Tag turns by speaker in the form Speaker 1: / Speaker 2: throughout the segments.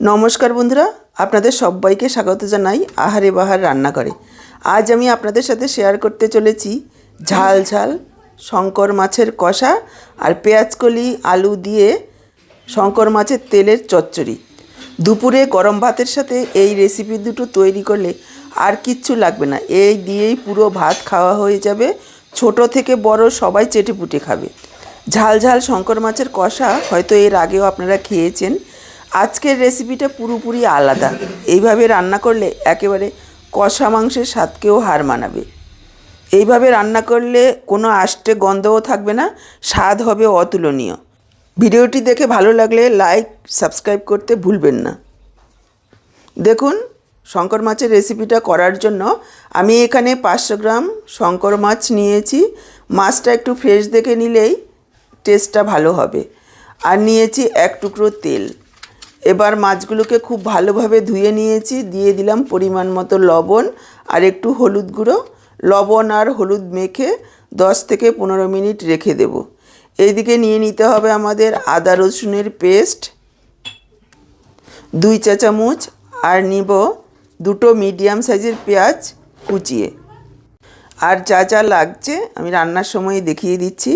Speaker 1: নমস্কার বন্ধুরা, আপনাদের সবাইকে স্বাগত জানাই আহারে বাহার রান্না করে। আজ আমি আপনাদের সাথে শেয়ার করতে চলেছি ঝাল ঝাল শঙ্কর মাছের কষা আর পেঁয়াজকলি আলু দিয়ে শঙ্কর মাছের তেলের চচ্চড়ি। দুপুরে গরম ভাতের সাথে এই রেসিপি দুটো তৈরি করলে আর কিচ্ছু লাগবে না। এই দিয়েই পুরো ভাত খাওয়া হয়ে যাবে। ছোট থেকে বড় সবাই চেটেপুটে খাবে। ঝাল ঝাল শঙ্কর মাছের কষা হয়তো এর আগেও আপনারা খেয়েছেন। আজকের রেসিপিটা পুরোপুরি আলাদা। এইভাবে রান্না করলে একেবারে কষা মাংসের স্বাদকেও হার মানাবে। এইভাবে রান্না করলে কোনো আষ্টে গন্ধও থাকবে না, স্বাদ হবে অতুলনীয়। ভিডিওটি দেখে ভালো লাগলে লাইক সাবস্ক্রাইব করতে ভুলবেন না। দেখুন, শঙ্কর মাছের রেসিপিটা করার জন্য আমি এখানে পাঁচশো গ্রাম শঙ্কর মাছ নিয়েছি। মাছটা একটু ফ্রেশ দেখে নিলেই টেস্টটা ভালো হবে। আর নিয়েছি এক টুকরো তেল। এবার মাছগুলোকে খুব ভালোভাবে ধুয়ে নিয়েছি। দিয়ে দিলাম পরিমাণ মতো লবণ আর একটু হলুদ গুঁড়ো। লবণ আর হলুদ মেখে দশ থেকে পনেরো মিনিট রেখে দেব। এইদিকে নিয়ে নিতে হবে আমাদের আদা রসুনের পেস্ট। দুই চা চামচ আর নিব দুটো মিডিয়াম সাইজের পেঁয়াজ কুচিয়ে। আর যা যা লাগছে আমি রান্নার সময় দেখিয়ে দিচ্ছি।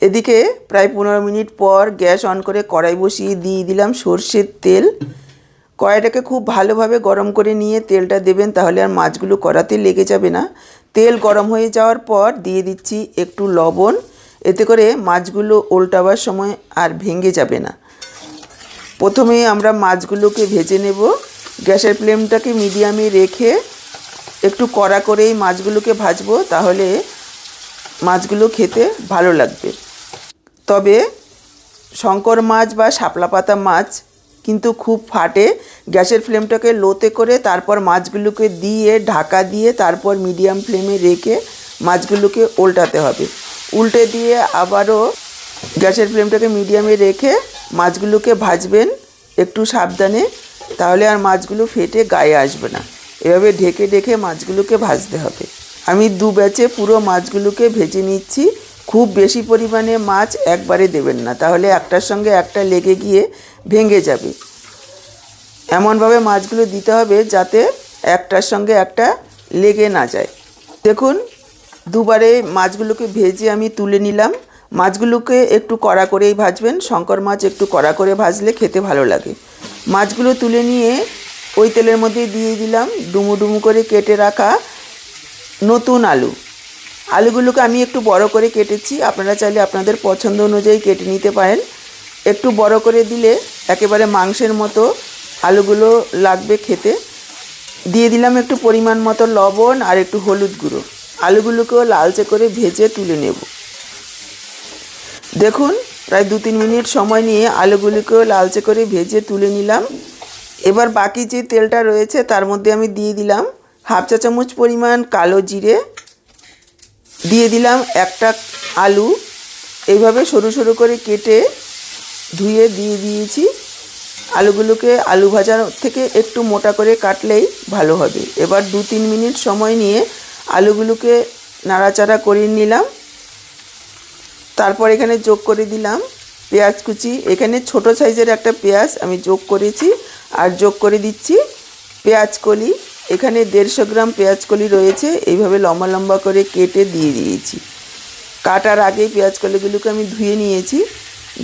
Speaker 1: এদিকে প্রায় পনেরো মিনিট পর গ্যাস অন করে কড়াই বসিয়ে দিয়ে দিলাম সর্ষের তেল। কড়াইটাকে খুব ভালোভাবে গরম করে নিয়ে তেলটা দেবেন তাহলে আর মাছগুলো কড়াতে লেগে যাবে না। তেল গরম হয়ে যাওয়ার পর দিয়ে দিচ্ছি একটু লবণ। এতে করে মাছগুলো উল্টাবার সময় আর ভেঙে যাবে না। প্রথমে আমরা মাছগুলোকে ভেজে নেব। গ্যাসের ফ্লেমটাকে মিডিয়ামে রেখে একটু কড়া করেই মাছগুলোকে ভাজবো, তাহলে মাছগুলো খেতে ভালো লাগবে। তবে শঙ্কর মাছ বা শাপলা পাতা মাছ কিন্তু খুব ফাটে। গ্যাসের ফ্লেমটাকে লোতে করে তারপর মাছগুলোকে দিয়ে, ঢাকা দিয়ে তারপর মিডিয়াম ফ্লেমে রেখে মাছগুলোকে উল্টাতে হবে। উল্টে দিয়ে আবারও গ্যাসের ফ্লেমটাকে মিডিয়ামে রেখে মাছগুলোকে ভাজবেন একটু সাবধানে, তাহলে আর মাছগুলো ফেটে গায়ে আসবে না। এভাবে ঢেকে ঢেকে মাছগুলোকে ভাজতে হবে। আমি দু ব্যাচে পুরো মাছগুলোকে ভেজে নিচ্ছি। খুব বেশি পরিমাণে মাছ একবারে দেবেন না, তাহলে একটার সঙ্গে একটা লেগে গিয়ে ভেঙে যাবে। এমনভাবে মাছগুলো দিতে হবে যাতে একটার সঙ্গে একটা লেগে না যায়। দেখুন, দুবারে মাছগুলোকে ভেজে আমি তুলে নিলাম। মাছগুলোকে একটু কড়া করেই ভাজবেন। শঙ্কর মাছ একটু কড়া করে ভাজলে খেতে ভালো লাগে। মাছগুলো তুলে নিয়ে ওই তেলের মধ্যে দিয়ে দিলাম, ডুমু ডুমু করে কেটে রাখা নতুন আলু। আলুগুলোকে আমি একটু বড় করে কেটেছি, আপনারা চাইলে আপনাদের পছন্দ অনুযায়ী কেটে নিতে পারেন। একটু বড় করে দিলে একেবারে মাংসের মতো আলুগুলো লাগবে খেতে। দিয়ে দিলাম একটু পরিমাণ মতো লবণ আর একটু হলুদ গুঁড়ো। আলুগুলোকেও লালচে করে ভেজে তুলে নেব। দেখুন, প্রায় দু তিন মিনিট সময় নিয়ে আলুগুলিকেও লালচে করে ভেজে তুলে নিলাম। এবার বাকি যে তেলটা রয়েছে, তার মধ্যে আমি দিয়ে দিলাম হাফ চা চামচ পরিমাণ কালো জিরে। দিয়ে দিলাম একটা আলু। এইভাবে সরু সরু করে কেটে ধুয়ে দিয়ে দিয়েছি। আলুগুলোকে আলু ভাজার থেকে একটু মোটা করে কাটলেই ভালো হবে। এবার দু তিন মিনিট সময় নিয়ে আলুগুলোকে নাড়াচাড়া করে নিলাম। তারপর এখানে যোগ করে দিলাম পেঁয়াজ কুচি। এখানে ছোট সাইজের একটা পেঁয়াজ আমি যোগ করেছি আর যোগ করে দিচ্ছি পেঁয়াজ কলি। এখানে দেড়শো গ্রাম পেঁয়াজ কলি রয়েছে, এইভাবে লম্বা লম্বা করে কেটে দিয়ে দিয়েছি। কাটার আগে পেঁয়াজ কলিগুলোকে আমি ধুয়ে নিয়েছি।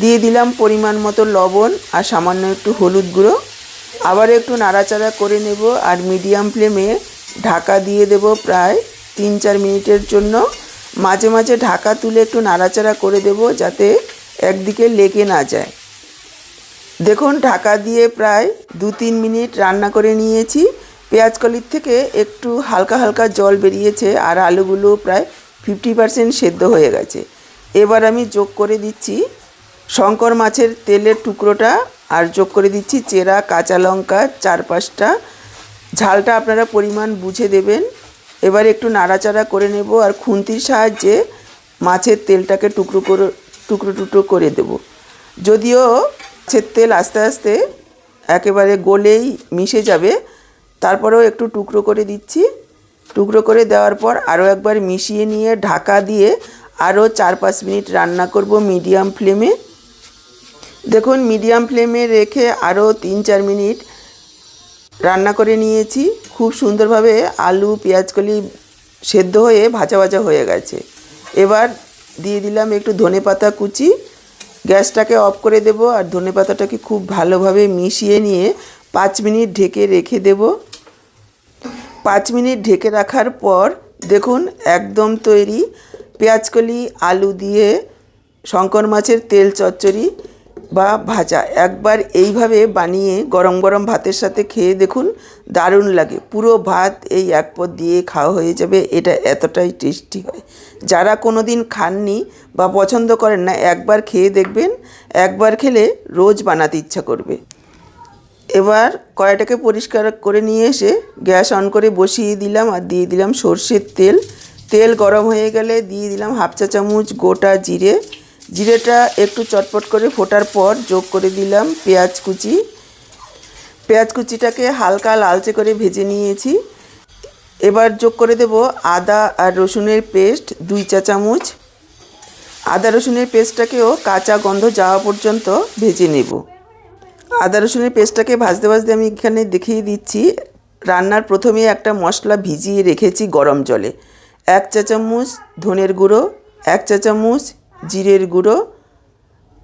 Speaker 1: দিয়ে দিলাম পরিমাণ মতো লবণ আর সামান্য একটু হলুদ গুঁড়ো। আবার একটু নাড়াচাড়া করে নেব আর মিডিয়াম ফ্লেমে ঢাকা দিয়ে দেব প্রায় তিন চার মিনিটের জন্য। মাঝে মাঝে ঢাকা তুলে একটু নাড়াচাড়া করে দেব যাতে একদিকে লেগে না যায়। দেখুন, ঢাকা দিয়ে প্রায় দু তিন মিনিট রান্না করে নিয়েছি। পেঁয়াজ কলির থেকে একটু হালকা হালকা জল বেরিয়েছে আর আলুগুলো প্রায় ফিফটি পারসেন্ট সেদ্ধ হয়ে গেছে। এবার আমি যোগ করে দিচ্ছি শঙ্কর মাছের তেলের টুকরোটা আর যোগ করে দিচ্ছি চেরা, কাঁচা লঙ্কা, চার পাঁচটা। ঝালটা আপনারা পরিমাণ বুঝে দেবেন। এবার একটু নাড়াচাড়া করে নেব আর খুন্তির সাহায্যে মাছের তেলটাকে টুকরো করে টুকরো টুকরো করে দেব। যদিও মাছের তেল আস্তে আস্তে একেবারে গলেই মিশে যাবে, তারপরেও একটু টুকরো করে দিচ্ছি। টুকরো করে দেওয়ার পর আরও একবার মিশিয়ে নিয়ে ঢাকা দিয়ে আরও চার পাঁচ মিনিট রান্না করব মিডিয়াম ফ্লেমে। দেখুন, মিডিয়াম ফ্লেমে রেখে আরও তিন চার মিনিট রান্না করে নিয়েছি। খুব সুন্দরভাবে আলু, পেঁয়াজকলি সেদ্ধ হয়ে ভাজা ভাজা হয়ে গেছে। এবার দিয়ে দিলাম একটু ধনে পাতা কুচি। গ্যাসটাকে অফ করে দেব আর ধনে পাতাটাকে খুব ভালোভাবে মিশিয়ে নিয়ে পাঁচ মিনিট ঢেকে রেখে দেব। পাঁচ মিনিট ঢেকে রাখার পর দেখুন একদম তৈরি। পেঁয়াজকলি, আলু দিয়ে, শঙ্কর মাছের তেল চচ্চড়ি বা ভাজা। একবার এইভাবে বানিয়ে গরম গরম ভাতের সাথে খেয়ে দেখুন, দারুণ লাগে। পুরো ভাত এই এক পদ দিয়ে খাওয়া হয়ে যাবে, এটা এতটাই টেস্টি হয়। যারা কোনো দিন খাননি বা পছন্দ করেন না, একবার খেয়ে দেখবেন, একবার খেলে রোজ বানাতে ইচ্ছা করবে। এবার কড়াইটাকে পরিষ্কার করে নিয়ে এসে গ্যাস অন করে বসিয়ে দিলাম আর দিয়ে দিলাম সর্ষের তেল। তেল গরম হয়ে গেলে দিয়ে দিলাম হাফ চা চামচ গোটা জিরে জিরেটা একটু চটপট করে ফোটার পর যোগ করে দিলাম পেঁয়াজ কুচি। পেঁয়াজ কুচিটাকে হালকা লালচে করে ভেজে নিয়েছি। এবার যোগ করে দেব আদা আর রসুনের পেস্ট দুই চা চামচ। আদা রসুনের পেস্টটাকেও কাঁচা গন্ধ যাওয়া পর্যন্ত ভেজে নেব। আদা রসুনের পেস্টটাকে ভাজতে ভাজতে আমি এখানে দেখিয়ে দিচ্ছি, রান্নার প্রথমে একটা মশলা ভিজিয়ে রেখেছি গরম জলে। এক চা চামচ ধনের গুঁড়ো, এক চা চামচ জিরের গুঁড়ো,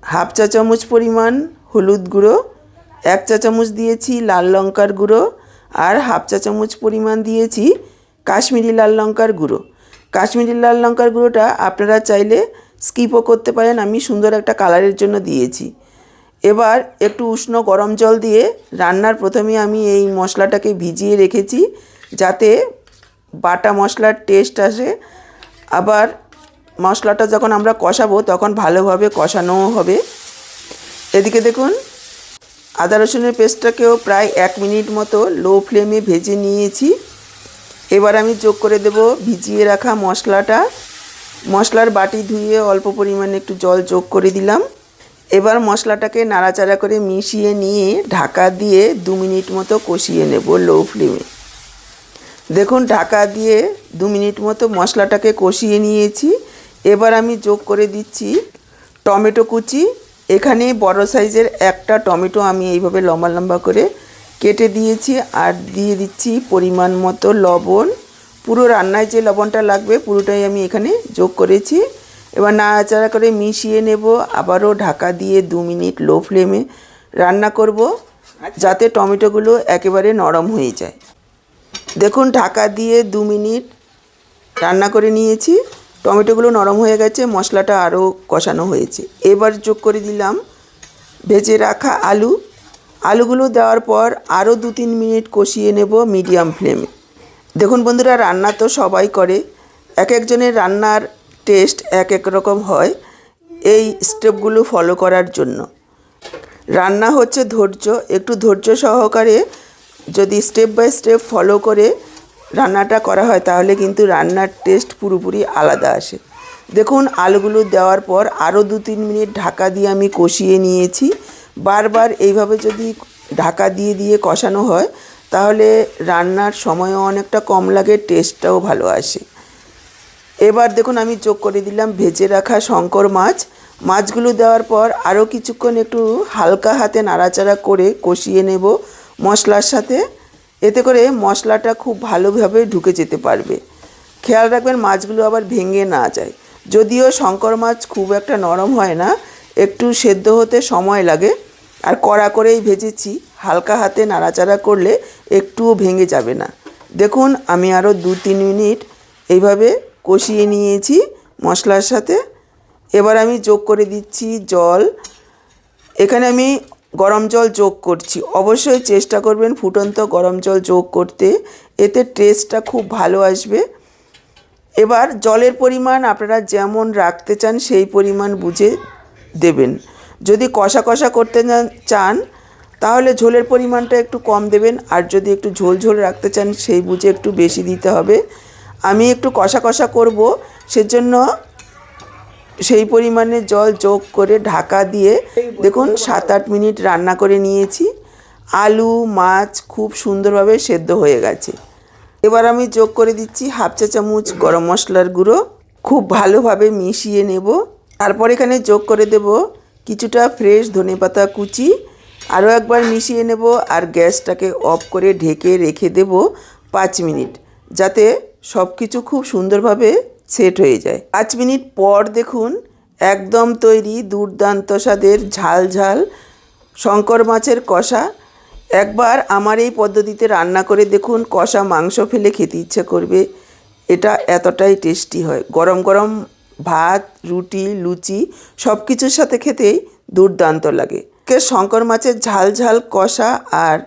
Speaker 1: হাফ চা চামচ পরিমাণ হলুদ গুঁড়ো, এক চা চামচ দিয়েছি লাল লঙ্কার গুঁড়ো আর হাফ চা চামচ পরিমাণ দিয়েছি কাশ্মীরি লাল লঙ্কার গুঁড়ো। কাশ্মীরি লাল লঙ্কার গুঁড়োটা আপনারা চাইলে স্কিপও করতে পারেন, আমি সুন্দর একটা কালারের জন্য দিয়েছি। এবার একটু উষ্ণ গরম জল দিয়ে রান্নার প্রথমে আমি এই মশলাটাকে ভিজিয়ে রেখেছি যাতে বাটা মশলার টেস্ট আসে। আবার মশলাটা যখন আমরা কষাবো, তখন ভালোভাবে কষানোও হবে। এদিকে দেখুন, আদা রসুনের পেস্টটাকেও প্রায় এক মিনিট মতো লো ফ্লেমে ভেজে নিয়েছি। এবার আমি যোগ করে দেব ভিজিয়ে রাখা মশলাটা। মশলার বাটি ধুয়ে অল্প পরিমাণে একটু জল যোগ করে দিলাম। এবার মশলাটাকে নাড়াচাড়া করে মিশিয়ে নিয়ে ঢাকা দিয়ে দু মিনিট মতো কষিয়ে নেব লো ফ্লেমে। দেখুন, ঢাকা দিয়ে দু মিনিট মতো মশলাটাকে কষিয়ে নিয়েছি। এবার আমি যোগ করে দিচ্ছি টমেটো কুচি। এখানে বড় সাইজের একটা টমেটো আমি এইভাবে লম্বা লম্বা করে কেটে দিয়েছি আর দিয়ে দিচ্ছি পরিমাণ মতো লবণ। পুরো রান্নায় যে লবণটা লাগবে পুরোটাই আমি এখানে যোগ করেছি। এবার নাড়াচাড়া করে মিশিয়ে নেব। আবারও ঢাকা দিয়ে দু মিনিট লো ফ্লেমে রান্না করব যাতে টমেটোগুলো একেবারে নরম হয়ে যায়। দেখুন ঢাকা দিয়ে দু মিনিট রান্না করে নিয়েছি। টমেটোগুলো নরম হয়ে গেছে, মশলাটা আরও কষানো হয়েছে। এবার যোগ করে দিলাম ভেজে রাখা আলু। আলুগুলো দেওয়ার পর আরও দু তিন মিনিট কষিয়ে নেব মিডিয়াম ফ্লেমে। দেখুন বন্ধুরা, রান্না তো সবাই করে। এক একজনের রান্নার টেস্ট এক এক রকম হয় এই স্টেপগুলো ফলো করার জন্য। রান্না হচ্ছে ধৈর্য। একটু ধৈর্য সহকারে যদি স্টেপ বাই স্টেপ ফলো করে রান্নাটা করা হয়, তাহলে কিন্তু রান্নার টেস্ট পুরোপুরি আলাদা আসে। দেখুন, আলুগুলো দেওয়ার পর আরও দু তিন মিনিট ঢাকা দিয়ে আমি কষিয়ে নিয়েছি। বারবার এইভাবে যদি ঢাকা দিয়ে দিয়ে কষানো হয়, তাহলে রান্নার সময়ও অনেকটা কম লাগে টেস্টটাও ভালো আসে। এবার দেখুন, আমি যোগ করে দিলাম ভেজে রাখা শঙ্কর মাছ। মাছগুলো দেওয়ার পর আরও কিছুক্ষণ একটু হালকা হাতে নাড়াচাড়া করে কষিয়ে নেব মশলার সাথে। এতে করে মশলাটা খুব ভালোভাবে ঢুকে যেতে পারবে। খেয়াল রাখবেন মাছগুলো আবার ভেঙে না যায়। যদিও শঙ্কর মাছ খুব একটা নরম হয় না, একটু সেদ্ধ হতে সময় লাগে। আর কড়া করেই ভেজেছি, হালকা হাতে নাড়াচাড়া করলে একটুও ভেঙে যাবে না। দেখুন, আমি আরও দু তিন মিনিট এইভাবে কষিয়ে নিয়েছি মশলার সাথে। এবার আমি যোগ করে দিচ্ছি জল। এখানে আমি গরম জল যোগ করছি। অবশ্যই চেষ্টা করবেন ফুটন্ত গরম জল যোগ করতে। এতে টেস্টটা খুব ভালো আসবে। এবার জলের পরিমাণ আপনারা যেমন রাখতে চান সেই পরিমাণ বুঝে দেবেন। যদি কষা কষা করতে চান, তাহলে ঝোলের পরিমাণটা একটু কম দেবেন। আর যদি একটু ঝোল ঝোল রাখতে চান, সেই বুঝে একটু বেশি দিতে হবে। আমি একটু কষা কষা করব, সেজন্য সেই পরিমাণে জল যোগ করে ঢাকা দিয়ে দেখুন সাত আট মিনিট রান্না করে নিয়েছি। আলু, মাছ খুব সুন্দরভাবে সেদ্ধ হয়ে গেছে। এবার আমি যোগ করে দিচ্ছি হাফ চা চামচ গরম মশলার গুঁড়ো। খুব ভালোভাবে মিশিয়ে নেব। তারপর এখানে যোগ করে দেব কিছুটা ফ্রেশ ধনেপাতা কুচি। আরও একবার মিশিয়ে নেব আর গ্যাসটাকে অফ করে ঢেকে রেখে দেব পাঁচ মিনিট। যাতে সব কিছু খুব সুন্দরভাবে সেট হয়ে যায়। পাঁচ মিনিট পর দেখুন একদম তৈরি দুর্দান্ত স্বাদের ঝাল ঝাল শঙ্কর মাছের কষা। একবার আমার এই পদ্ধতিতে রান্না করে দেখুন কষা মাংস ফেলে খেতে ইচ্ছে করবে। এটা এতটাই টেস্টি হয়। গরম গরম ভাত, রুটি, লুচি সব কিছুর সাথে খেতেই দুর্দান্ত লাগে। শঙ্কর মাছের ঝাল ঝাল কষা আর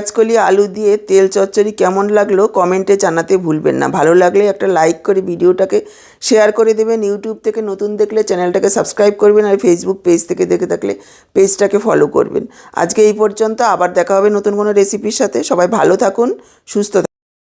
Speaker 1: কাঁচকলি আলু দিয়ে তেল চচ্চড়ি কেমন লাগল কমেন্টে জানাতে ভুলবেন না। ভালো লাগলে একটা লাইক করে ভিডিওটাকে শেয়ার করে দেবেন। ইউটিউব থেকে নতুন দেখলে চ্যানেলটাকে সাবস্ক্রাইব করবেন আর ফেসবুক পেজ থেকে দেখে থাকলে পেজটাকে ফলো করবেন। আজকে এই পর্যন্ত আবার দেখা হবে নতুন কোনো রেসিপির সাথে। সবাই ভালো থাকুন, সুস্থ